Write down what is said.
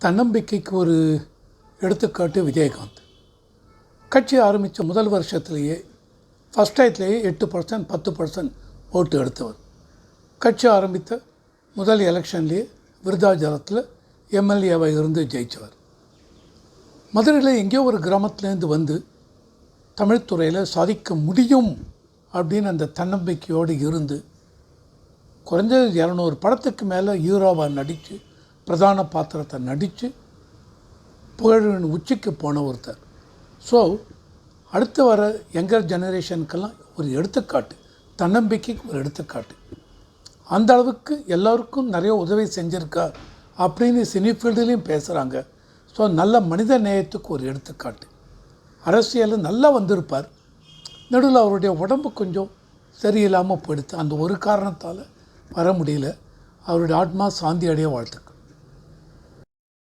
தன்னம்பிக்கைக்கு ஒரு எடுத்துக்காட்டு விஜயகாந்த். கட்சி ஆரம்பித்த முதல் வருஷத்துலேயே ஃபஸ்ட் டயத்துலேயே எட்டு பர்சன்ட் பத்து பர்சன்ட் ஓட்டு எடுத்தவர். கட்சி ஆரம்பித்த முதல் எலெக்ஷன்லேயே விருதாச்சலத்தில் எம்எல்ஏவாக இருந்து ஜெயித்தவர் மதுரையில் எங்கேயோ ஒரு கிராமத்துலேருந்து வந்து தமிழ்த்துறையில் சாதிக்க முடியும் அப்படின்னு அந்த தன்னம்பிக்கையோடு இருந்து குறைஞ்சது இரநூறு படத்துக்கு மேலே ஹீரோவாக நடித்து பிரதான பாத்திரத்தை நடித்து புகழின் உச்சிக்கு போன ஒருத்தர். ஸோ அடுத்து வர யங்கர் ஜெனரேஷனுக்கெல்லாம் ஒரு எடுத்துக்காட்டு தன்னம்பிக்கைக்கு ஒரு எடுத்துக்காட்டு. அந்த அளவுக்கு எல்லோருக்கும் நிறைய உதவி செஞ்சுருக்கார் அப்படின்னு சினி ஃபீல்டுலேயும் பேசுகிறாங்க ஸோ நல்ல மனித நேயத்துக்கு ஒரு எடுத்துக்காட்டு. அரசியலில் நல்லா வந்திருப்பார். நடுவில் அவருடைய உடம்பு கொஞ்சம் சரியில்லாமல் போயிடுத்து அந்த ஒரு காரணத்தால் வர முடியல. அவருடைய ஆத்மா சாந்தி அடைய வாழ்த்துக்கள்.